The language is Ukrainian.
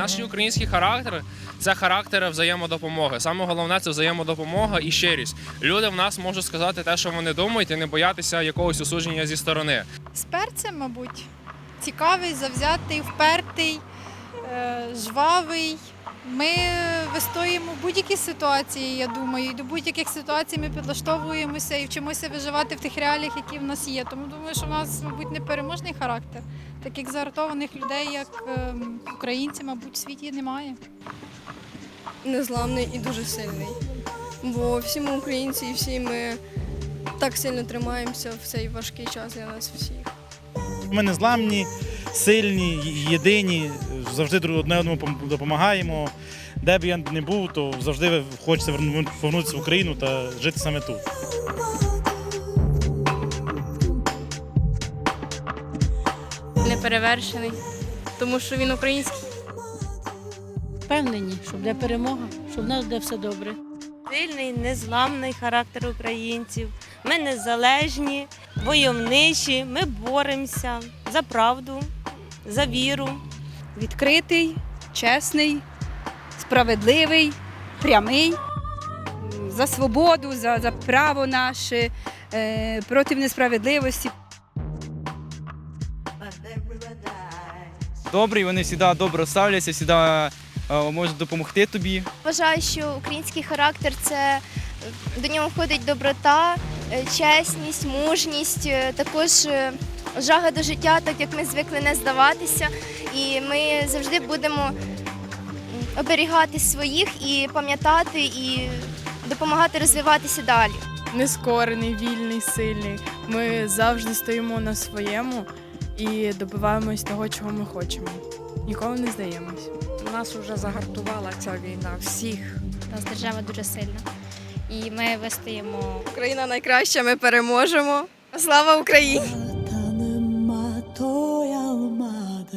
Наш український характер це характер взаємодопомоги. Саме головне це взаємодопомога і щирість. Люди в нас можуть сказати те, що вони думають, і не боятися якогось осудження зі сторони. З перцем, мабуть. Цікавий, завзятий, впертий, е, жвавий. Ми вистоїмо в будь-які ситуації, я думаю. І до будь-яких ситуацій ми підлаштовуємося і вчимося виживати в тих реаліях, які в нас є. Тому думаю, що в нас, мабуть, непереможний характер. Таких загартованих людей, як ем, українці, мабуть, в світі немає. незламний і дуже сильний. Бо всі ми українці і всі ми так сильно тримаємося в цей важкий час для нас всіх. Ми незламні, сильні, єдині, завжди друг одне одному допомагаємо. Де б я не був, то завжди хочеться верну- повернутися в Україну та жити саме тут. Неперевершений, тому що він український. Впевнені, що буде перемога, що в нас буде все добре. Сильний, незламний характер українців. Ми незалежні, войовничі, ми боремося за правду, за віру. відкритий, чесний, справедливий, прямий, за свободу, за, за право наше, е, проти несправедливості. добрий, вони завжди добре ставляться, завжди е, можуть допомогти тобі. Вважаю, що український характер це до нього входить доброта, е, чесність, мужність, е, також жага до життя, так як ми звикли не здаватися. І ми завжди будемо оберігати своїх і пам'ятати, і допомагати розвиватися далі. Нескорений, вільний, сильний. Ми завжди стоїмо на своєму і добиваємось того, чого ми хочемо. Ніколи не здаємось. Нас вже загартувала ця війна, всіх. Нас держава дуже сильна. І ми вистоїмо Україна найкраща, ми переможемо. Слава Україні! doyamadım